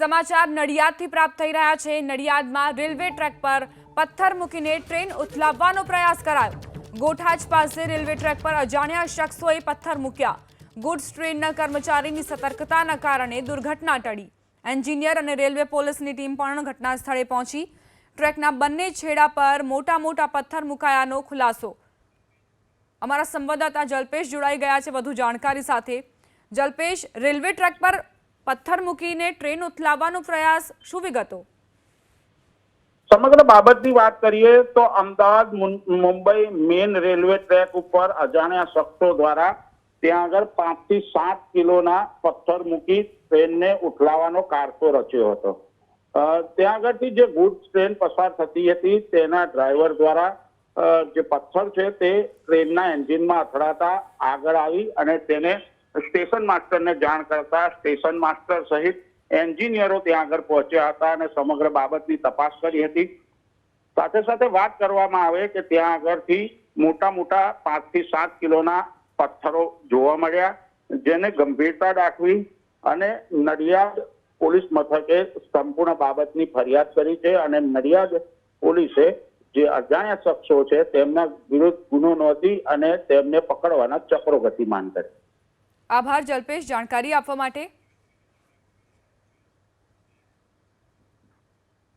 સમાચાર નડિયાદથી પ્રાપ્ત થઈ રહ્યા છે. નડિયાદમાં રેલવે ટ્રેક પર પથ્થર મૂકીને ટ્રેન ઉથલાવવાનો પ્રયાસ કરાયો. ગોઠાજ પાસે રેલવે ટ્રેક પર અજાણ્યા શખ્સોએ પથ્થર મૂક્યા. ગુડ્સ ટ્રેનના કર્મચારીની સતર્કતાના કારણે દુર્ઘટના ટળી. એન્જિનિયર અને રેલવે પોલીસની ટીમ પણ ઘટના સ્થળે પહોંચી. ટ્રેકના બંને છેડા પર મોટા મોટા પથ્થર મુકાયાનો ખુલાસો. અમારા સંવાદદાતા જલ્પેશ જોડાઈ ગયા છે. વધુ જાણકારી સાથે. જલ્પેશ, રેલવે ટ્રેક પર પથ્થર મૂકીને ટ્રેન ઉથલાવવાનો પ્રયાસ શું વિગતો? સમગ્ર બાબતની વાત કરીએ તો Ahmedabad Mumbai main railway track ઉપર અજાણ્યા શખ્સો દ્વારા ત્યાં આગળ પાંચથી સાત કિલોના પથ્થર મૂકી ટ્રેનને ઉઠલાવવાનો કારસો રચ્યો હતો. ત્યાં આગળથી જે ગુડ્સ ટ્રેન પસાર થતી હતી તેના ડ્રાઈવર દ્વારા જે પથ્થર છે તે ટ્રેનના એન્જિનમાં અથડાતા આગળ આવી અને તેને સ્ટેશન માસ્ટરને જાણ કરતા સ્ટેશન માસ્ટર સહિત એન્જિનિયરો ત્યાં આગળ પહોંચ્યા હતા અને સમગ્ર બાબતની તપાસ કરી હતી. સાથે સાથે વાત કરવામાં આવે કે ત્યાં આગળથી મોટા મોટા પાંચથી સાત કિલોના પથ્થરો જોવા મળ્યા, જેને ગંભીરતા દાખવી અને નડિયાદ પોલીસ મથકે સંપૂર્ણ બાબતની ફરિયાદ કરી છે અને નડિયાદ પોલીસે જે અજાણ્યા શખ્સો છે તેમના વિરુદ્ધ ગુનો નોંધી અને તેમને પકડવાના ચક્રો ગતિમાન કર્યા. આભાર જલ્પેશ. જાણકારી આપવા માટે